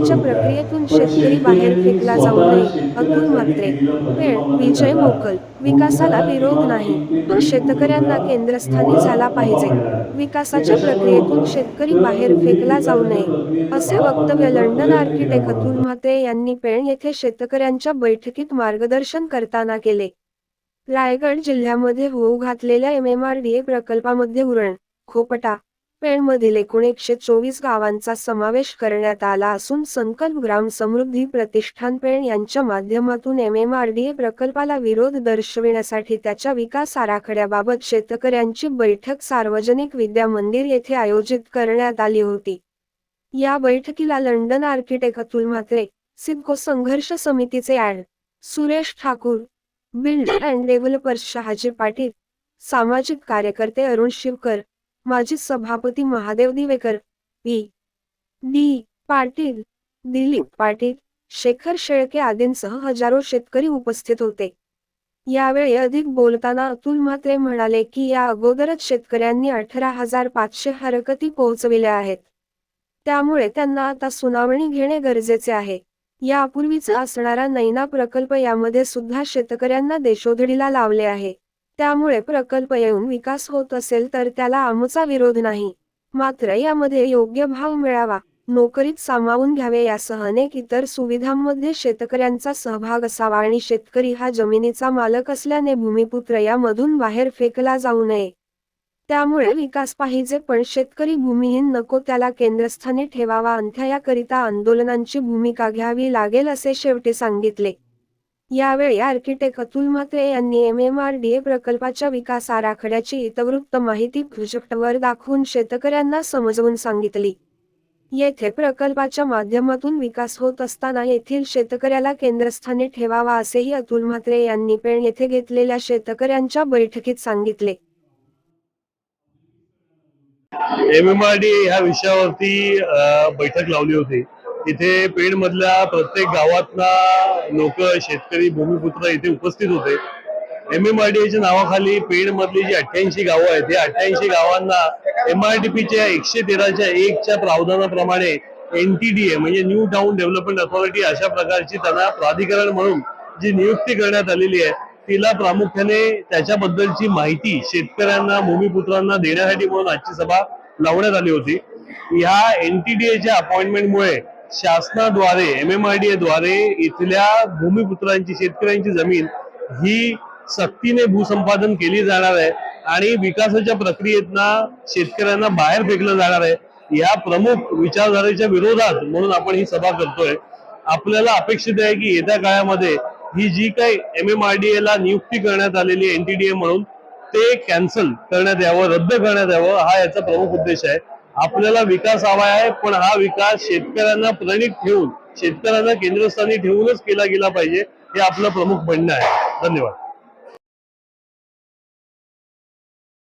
विकासाच्या प्रक्रियेतून शेतकरी बाहेर फेकला जाऊ नये अतुल मात्रे वेळ विजय मोकल. विकासाला विरोध नाही. पण शेतकऱ्यांना केंद्रस्थानी झाला पाहिजे. विकासाच्या प्रक्रियेतून शेतकरी बाहेर फेकला जाऊ नये असे वक्तव्य लंडन आर्किटेक्ट अतुल म्हाते यांनी पेण येथे शेतकऱ्यांच्या बैठकीत मार्गदर्शन करताना केले. रायगड जिल्ह्यामध्ये होऊ घातलेल्या M M R D A प्रकल्पामध्ये उरण खोपटा पेणमधील एकूण एकशे चोवीस गावांचा समावेश करण्यात आला असून संकल्प ग्राम समृद्धी प्रतिष्ठान पेण यांच्या माध्यमातून M M R D A प्रकल्पाला विरोध दर्शविण्यासाठी त्याच्या विकास आराखड्याबाबत शेतकऱ्यांची बैठक सार्वजनिक विद्या मंदिर येथे आयोजित करण्यात आली होती. या बैठकीला लंडन आर्किटेक्ट अतुल म्हात्रे सिडको संघर्ष समितीचे adv Suresh Thakur build and developers Shahaji Patil सामाजिक कार्यकर्ते अरुण शिवकर माजी सभापती महादेव दिवेकर पी. डी. पाटील दिलीप पाटील शेखर शेळके आदींसह हजारो शेतकरी उपस्थित होते. यावेळी अधिक बोलताना अतुल म्हात्रे म्हणाले की या अगोदरच शेतकऱ्यांनी अठरा हजार पाचशे हरकती पोहोचविल्या आहेत. त्यामुळे त्यांना आता सुनावणी घेणे गरजेचे आहे. यापूर्वीच असणारा नैना प्रकल्प यामध्ये सुद्धा शेतकऱ्यांना देशोधडीला लावले आहे. त्यामुळे प्रकल्प येऊन विकास होत असेल तर त्याला आमचा विरोध नाही. मात्र यामध्ये योग्य भाव मिळावा नोकरीत सामावून घ्यावे यासह अनेक इतर सुविधांमध्ये शेतकऱ्यांचा सहभाग असावा आणि शेतकरी हा जमिनीचा मालक असल्याने भूमिपुत्र यामधून बाहेर फेकला जाऊ नये. त्यामुळे विकास पाहिजे पण शेतकरी भूमिहीन नको त्याला केंद्रस्थानी ठेवावा अंथ्याकरिता आंदोलनांची भूमिका घ्यावी लागेल असे शेवटी सांगितले. यावेळी आर्किटेक्ट अतुल म्हात्रे यांनी एमएमआरडीए प्रकल्पाच्या विकास आराखड्याची इतवृत्त माहिती प्रोजेक्टवर दाखवून शेतकऱ्यांना समजवून सांगितली. येथे प्रकल्पाच्या माध्यमातून विकास होत असताना येथील शेतकऱ्याला केंद्रस्थानी ठेवावा असेही अतुल म्हात्रे यांनी पेण येथे घेतलेल्या शेतकऱ्यांच्या बैठकीत सांगितले. एम एम आर डी ह्या विषयावरती बैठक लावली होती. इथे पेण मधल्या प्रत्येक गावातला लोक शेतकरी भूमिपुत्र इथे उपस्थित होते. एम एम आर डी च्या नावाखाली पेण मधली जी अठ्ठ्याऐंशी गावं आहेत या अठ्ठ्याऐंशी गावांना एम आर डी पीच्या एकशे तेराच्या एकच्या प्रावधानाप्रमाणे एनटीडीए म्हणजे न्यू टाउन डेव्हलपमेंट अथॉरिटी अशा प्रकारची त्यांना प्राधिकरण म्हणून जी नियुक्ती करण्यात आलेली आहे तिला प्रामुख्याने त्याच्याबद्दलची माहिती शेतकऱ्यांना भूमिपुत्रांना देण्यासाठी म्हणून आजची सभा लावण्यात आली होती. ह्या एनटीडीएच्या अपॉइंटमेंटमुळे शासनाद्वारे एम एम आर डी द्वारे इथल्या भूमिपुत्रांची शेतकऱ्यांची जमीन ही सक्तीने भूसंपादन केली जाणार आहे आणि विकासाच्या प्रक्रियेतना शेतकऱ्यांना बाहेर फेकलं जाणार आहे. या प्रमुख विचारधारेच्या विरोधात म्हणून आपण ही सभा करतोय. आपल्याला अपेक्षित आहे की येत्या काळामध्ये ही जी काही एम एम आर डी ला नियुक्ती करण्यात आलेली एनटीडीए म्हणून ते कॅन्सल करण्यात यावं रद्द करण्यात यावं हा याचा प्रमुख उद्देश आहे. आपल्याला विकास हवा आहे पण हा विकास शेतकऱ्यांना प्रणित ठेवून शेतकऱ्यांना केंद्रस्थानी ठेवूनच केला गेला पाहिजे हे आपलं प्रमुख म्हणणं आहे. धन्यवाद.